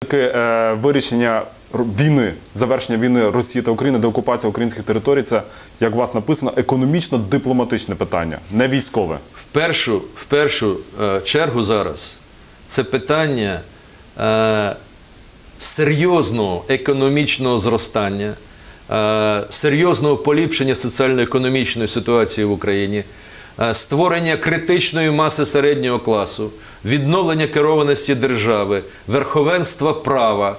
Таки е, вирішення війни, завершення війни Росії та України, деокупація українських територій це, як у вас написано, економічно-дипломатичне питання, не військове. В першу, в першу е, чергу зараз це питання е, серйозного економічного зростання, серйозного поліпшення соціально-економічної ситуації в Україні, створення критичної маси середнього класу, відновлення керованості держави, верховенства права.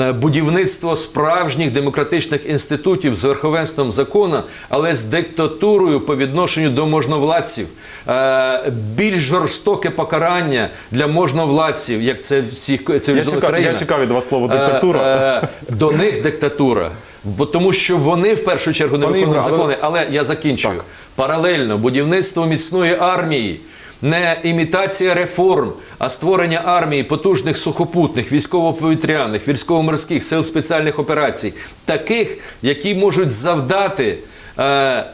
е, Будівництво справжніх демократичних інститутів з верховенством закону, але з диктатурою по відношенню до можновладців, Е, більш жорстоке покарання для можновладців, як це всіх цивілізованих країнах. я чекав від вас слово Е, диктатура. е, До них диктатура. Бо тому, що вони в першу чергу не вони виконують грали. закони. Але я закінчую. Так. Паралельно будівництво міцної армії. Не імітація реформ, а створення армії потужних сухопутних, військово-повітряних, військово-морських сил спеціальних операцій, таких, які можуть завдати е,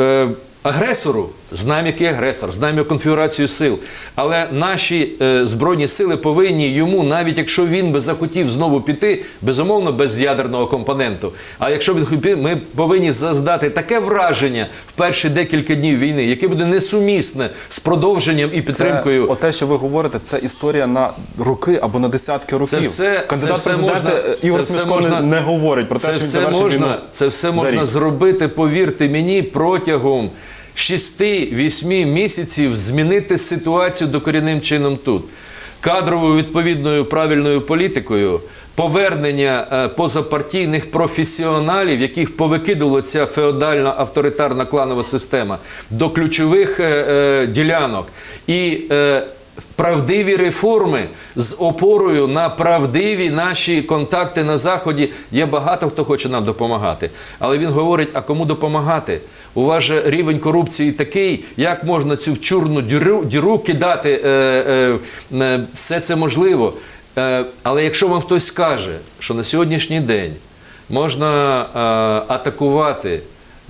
е, агресору, знаємо, який агресор, знаємо конфігурацію сил. Але наші е, збройні сили повинні йому, навіть якщо він би захотів знову піти, безумовно, без ядерного компоненту. А якщо він хотів, ми повинні заздати таке враження в перші декілька днів війни, яке буде несумісне з продовженням і підтримкою. Це, те, що ви говорите, це історія на роки або на десятки років. Це все- Кандидат це все можна- Ігор це все Смішко можна- не, не говорить про те, Це що він все можна, війну. це все можна зробити, повірте мені, протягом 6-8 місяців змінити ситуацію докорінним чином тут. Кадровою відповідною правильною політикою, повернення е, позапартійних професіоналів, яких повикидала ця феодальна авторитарна кланова система, до ключових е, е, ділянок. І е, правдиві реформи з опорою на правдиві наші контакти на заході. Є багато хто хоче нам допомагати. Але він говорить: а кому допомагати? У вас же рівень корупції такий, як можна цю чорну діру, діру кидати? Е, е, е, все це можливо. Е, але якщо вам хтось скаже, що на сьогоднішній день можна е, атакувати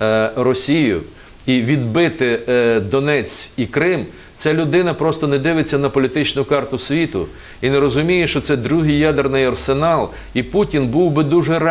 е, Росію і відбити е, Донець і Крим, ця людина просто не дивиться на політичну карту світу і не розуміє, що це другий ядерний арсенал, і Путін був би дуже радий.